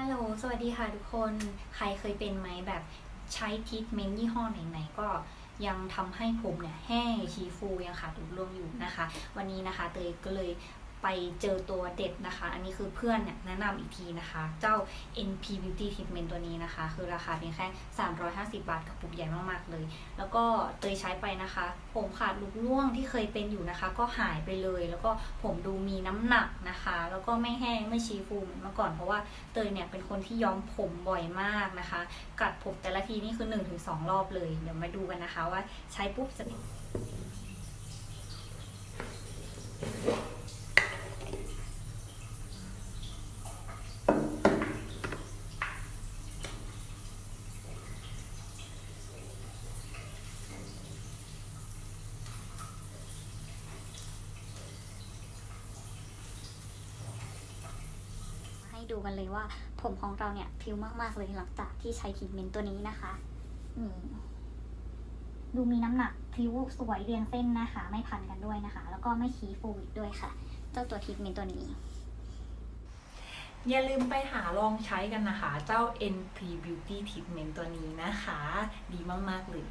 ฮัลโหล สวัสดีค่ะทุกคน ใครเคยเป็นไหมแบบใช้ทิทเมนต์ยี่ห้อไหนๆก็ยังทำให้ผมเนี่ยแห้งชีฟูยังขาดหลุดร่วงอยู่นะคะ วันนี้นะคะเตยก็เลย ไปเจอตัวเด็ดนะคะ อันนี้คือเพื่อนเนี่ยแนะนำอีกทีนะคะ เจ้า NP Beauty Treatment ตัวนี้นะคะ คือราคาเพียงแค่ 350 บาทกับปุกใหญ่มากๆเลย แล้วก็เตยใช้ไปนะคะ ผมขาดลุดร่วงที่เคยเป็นอยู่นะคะ ก็หายไปเลย แล้วก็ผมดูมีน้ำหนักนะคะ แล้วก็ไม่แห้งไม่ชีฟูเหมือนเมื่อก่อนเพราะว่าเตยเนี่ยเป็นคนที่ย้อมผมบ่อยมากนะคะ กัดผมแต่ละทีนี่คือ 1-2 รอบเลย เดี๋ยวมาดูกันนะคะว่าใช้ปุ๊บจะ ดูกันเลยว่า ผมของเราเนี่ยพิวมาก ๆ เลยหลังจากที่ใช้ทรีทเมนต์ตัวนี้นะคะนี่ดูมีน้ำหนักพิ้วสวยเรียงเส้นนะคะ ไม่พันกันด้วยนะคะ แล้วก็ไม่ชี้ฟูอีกด้วยค่ะ เจ้าตัวทรีทเมนต์ตัวนี้ อย่าลืมไปหาลองใช้กันนะคะ เจ้า NP Beauty Treatment ตัวนี้นะคะ ดีมาก ๆ เลย